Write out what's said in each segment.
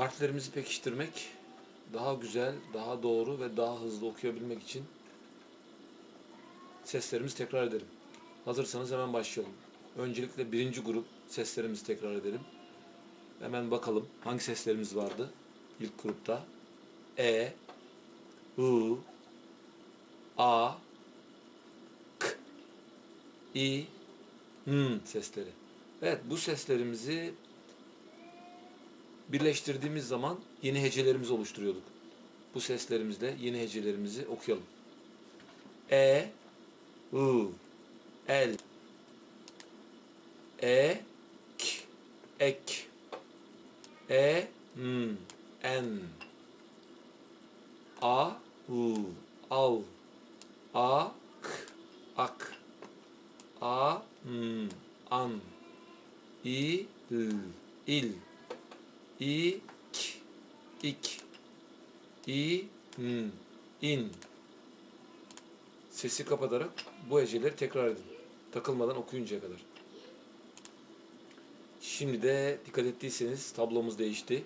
Harflerimizi pekiştirmek, daha güzel, daha doğru ve daha hızlı okuyabilmek için seslerimizi tekrar edelim. Hazırsanız hemen başlayalım. Öncelikle birinci grup seslerimizi tekrar edelim. Hemen bakalım hangi seslerimiz vardı ilk grupta. E, I, A, K, I, N sesleri. Evet bu seslerimizi birleştirdiğimiz zaman yeni hecelerimizi oluşturuyorduk. Bu seslerimizle yeni hecelerimizi okuyalım. E, I, el, e, k, ek, e, n, en, a, u, al, a, k, ak, a, n, an, i, l, il, i, k, ik, i, n, in. Sesi kapatarak bu heceleri tekrar edin. Takılmadan okuyuncaya kadar. Şimdi de dikkat ettiyseniz tablomuz değişti.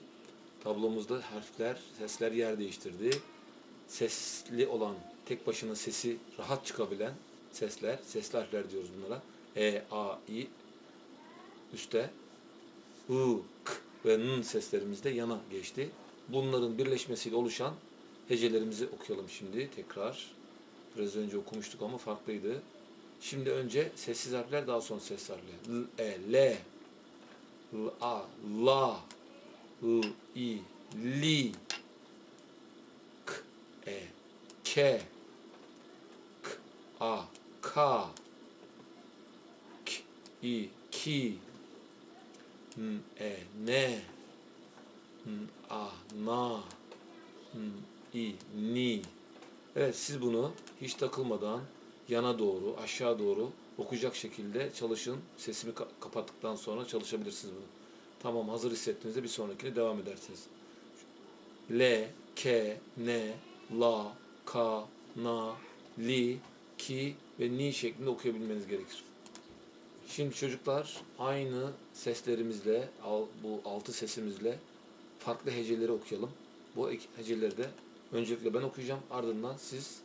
Tablomuzda harfler, sesler yer değiştirdi. Sesli olan, tek başına sesi rahat çıkabilen sesler, sesli harfler diyoruz bunlara. E, A, I üstte. U, K ve N seslerimiz yana geçti. Bunların birleşmesiyle oluşan hecelerimizi okuyalım şimdi tekrar. Biraz önce okumuştuk ama farklıydı. Şimdi önce sessiz harfler daha sonra ses harfler. L, E, L, L, A, La, L, I, Li, K, E, K, K, A, K, K, I, Ki, N, E, Ne, N, A, Na, N, I, Ni. Evet siz bunu hiç takılmadan yana doğru, aşağı doğru okuyacak şekilde çalışın. Sesimi ka- kapattıktan sonra çalışabilirsiniz bunu. Tamam hazır hissettiğinizde bir sonrakine devam edersiniz. L, K, N, La, Ka, Na, Li, Ki ve Ni şeklinde okuyabilmeniz gerekir. Şimdi çocuklar aynı seslerimizle, bu altı sesimizle farklı heceleri okuyalım. Bu heceleri de öncelikle ben okuyacağım. Ardından siz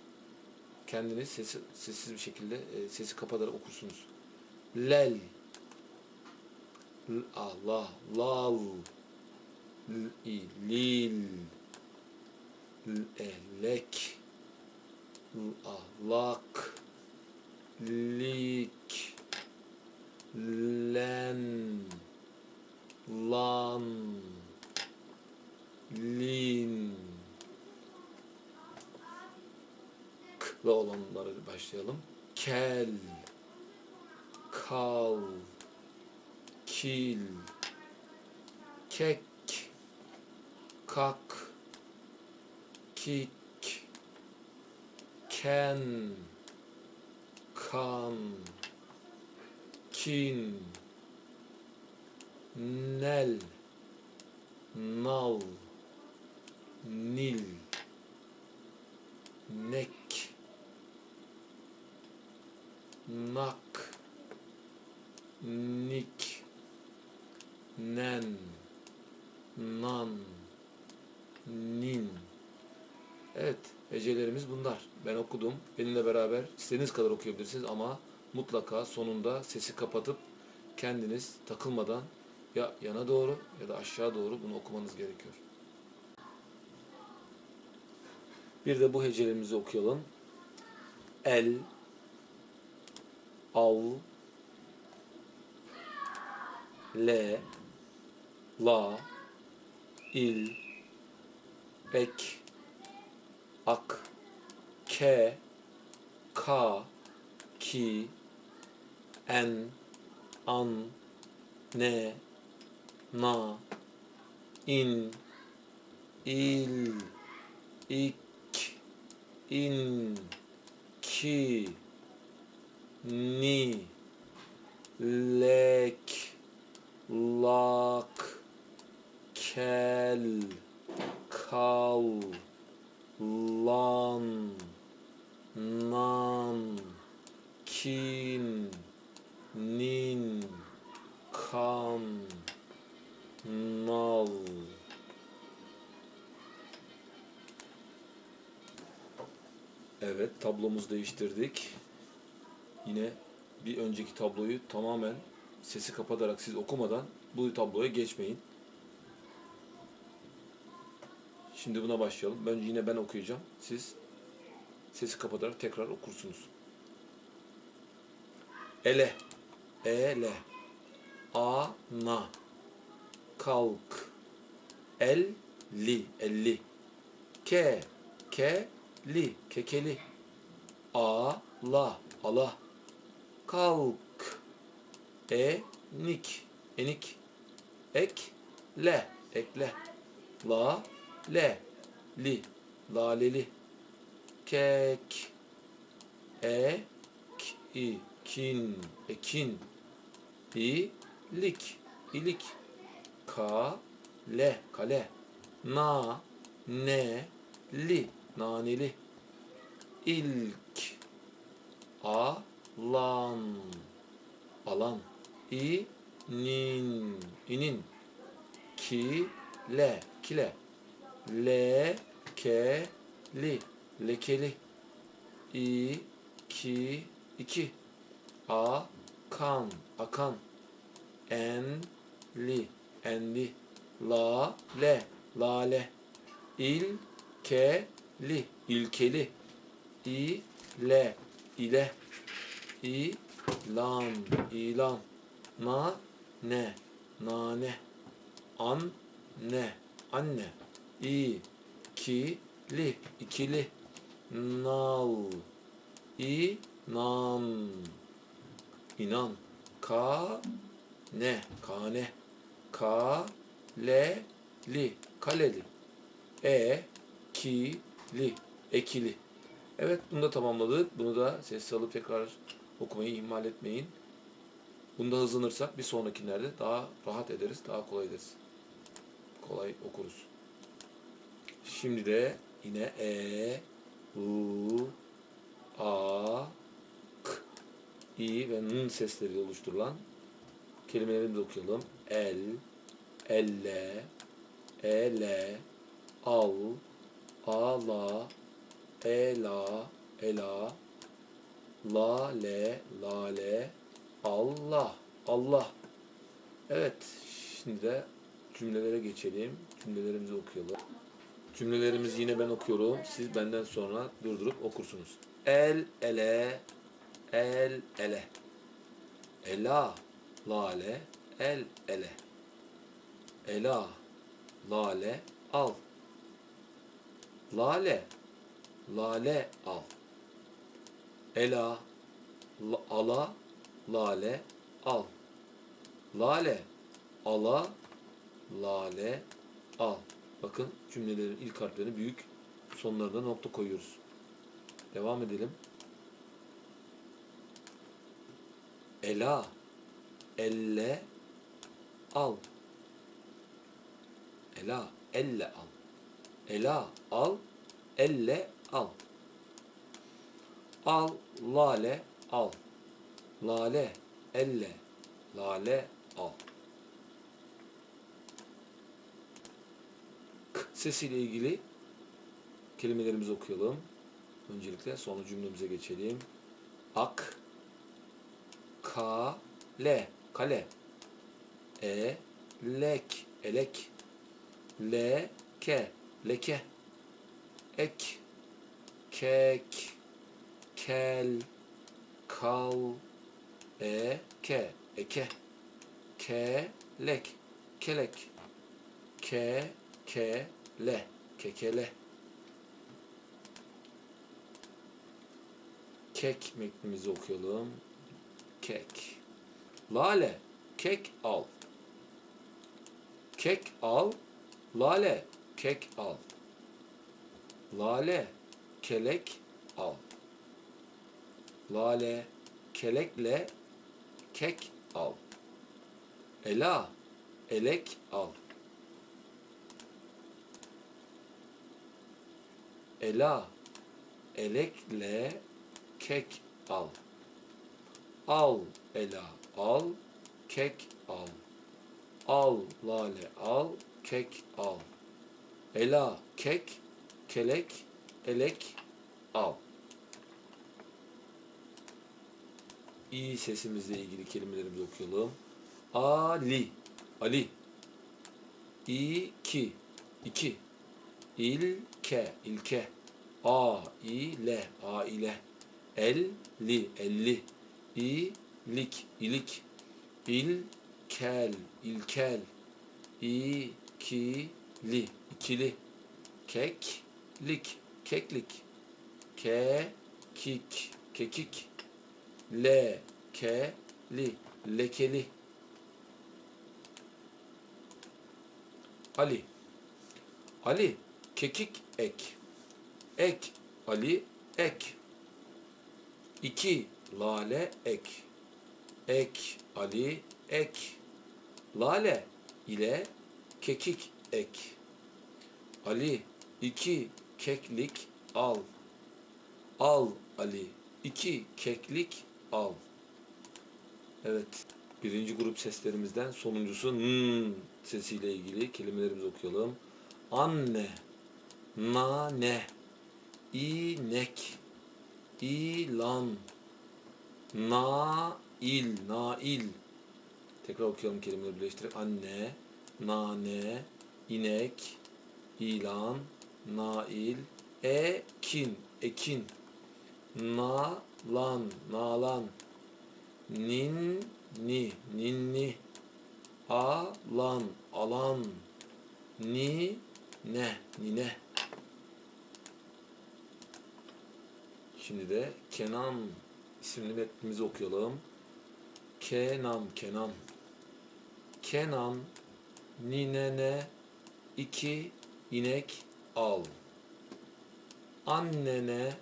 kendiniz sesi, sessiz bir şekilde e, sesi kapatarak okursunuz. Lel Allah Lal Lil e Lek Lak Lik başlayalım. Kel Kal Kil Kek Kak Kik Ken Kan Kin Nel Nal Nil Nek Nak Nik Nen Nan Nin Evet, hecelerimiz bunlar. Ben okudum. Benimle beraber istediğiniz kadar okuyabilirsiniz ama mutlaka sonunda sesi kapatıp kendiniz takılmadan ya yana doğru ya da aşağı doğru bunu okumanız gerekiyor. Bir de bu hecelerimizi okuyalım. El, al, le, la, il, ek, ak, ke, ka, ki, en, an, ne, na, in, il, ik, in, ki, ni. Lek. Lak. Kel. Kal. Lan. Nan. Kin. Nin. Kan. Nal. Evet tablomuz değiştirdik. Yine bir önceki tabloyu tamamen sesi kapatarak siz okumadan bu tabloya geçmeyin. Şimdi buna başlayalım. Önce yine ben okuyacağım. Siz sesi kapatarak tekrar okursunuz. Ele, ele, ana, kalk, el, li, elli, ke, ke, li, kekeli, a, la, ala, kalk, e, nik, enik, ek, le, ekle, la, le, li, laleli, kek, e, k, i, kin, ekin, i, lik, ilik, ka, le, kale, na, ne, li, naneli, ilk, a, lan, alan, i, nin, inin, ki, le, kile, le, ke, li, lekeli, i, ki, iki, a, kan, akan, en, li, enli, la, le, lale, il, ke, li, ilkeli, i, le, ile, i, lan, ilan, na, ne, nane, an, ne, anne, i, ki, li, ikili, nal, i, nan, inan, ka, ne, kane, ka, le, li, kaleli, e, ki, li, ekili. Evet bunu da tamamladık. Bunu da sessiz alıp tekrar okumayı ihmal etmeyin. Bunda hızlanırsak bir sonrakilerde daha rahat ederiz, daha kolay ederiz. Kolay okuruz. Şimdi de yine e, u, a, k, i ve n sesleriyle oluşturulan kelimeleri de okuyalım. El, elle, ele, al, ala, ela, ela, lale, lale, Allah, Allah. Evet, şimdi de cümlelere geçelim. Cümlelerimizi okuyalım. Cümlelerimizi yine ben okuyorum. Siz benden sonra durdurup okursunuz. El, ele, el, ele. Ela, lale, el, ele. Ela, lale, al. Lale, lale, al. Ela, la- ala, lale, al. Lale, ala, lale, al. Bakın cümlelerin ilk harflerini büyük, sonlarına nokta koyuyoruz. Devam edelim. Ela, elle, al. Ela, elle al. Ela, al, elle, al. Al, lale, al. Lale, elle, lale, al. K sesiyle ilgili kelimelerimizi okuyalım. Öncelikle sonra cümlemize geçelim. Ak, ka, le, kale. E, lek, elek. Le, ke, leke. Ek, kek, kel, kal, ke, eke. Ke, lek, kelek. Ke, ke, le, kekele. Kek metnimizi okuyalım. Kek. Lale, kek al. Kek al, lale, kek al. Lale, kelek al. Lale, kelekle, kek al. Ela, elek al. Ela, elekle, kek al. Al, ela, al, kek al. Al, lale, al, kek al. Ela, kek, kelek, elek, al. İ sesimizle ilgili kelimelerimizi okuyalım. Ali. Ali. İki. iki. İlke. ilke. A ile. A ile. Elli. Elli. İlik. ilik. İlkel. ilkel. İkili. ikili. Keklik. Keklik. Kekik. Kekik. Lekeli. Lekeli. Ali. Ali. Kekik ek. Ek. Ali. Ek. İki. Lale ek. Ek. Ali. Ek. Lale ile kekik ek. Ali. iki keklik al. Al Ali. iki keklik al. Evet. Birinci grup seslerimizden sonuncusu n sesiyle ilgili kelimelerimizi okuyalım. Anne, nane, inek, ilan, nail, nail. Tekrar okuyalım kelimeleri birleştirerek. Anne, nane, inek, ilan, nail, ekin, ekin, nalan, nalan, ninni, ninni, alan, alan, ni, ne, nine. Şimdi de Kenan isimli metnimizi okuyalım. Kenan, Kenan. Kenan, ninene iki inek al. Annene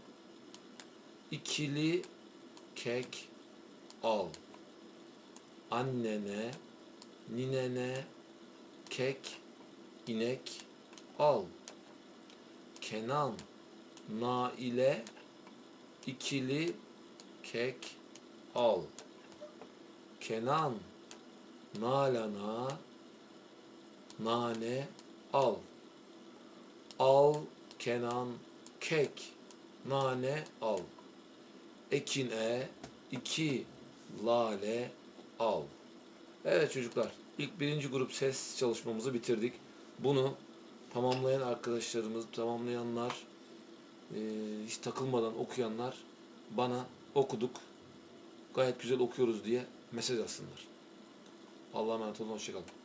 ikili kek al. Annene, ninene kek, inek al. Kenan, Naile ikili kek al. Kenan, Nalan'a nane al. Al Kenan kek nane al. Ekine iki lale al. Evet çocuklar ilk birinci grup ses çalışmamızı bitirdik. Bunu tamamlayan arkadaşlarımız, tamamlayanlar, eee, hiç takılmadan okuyanlar bana okuduk, gayet güzel okuyoruz diye mesaj atsınlar. Allah'a emanet olun, hoşçakalın.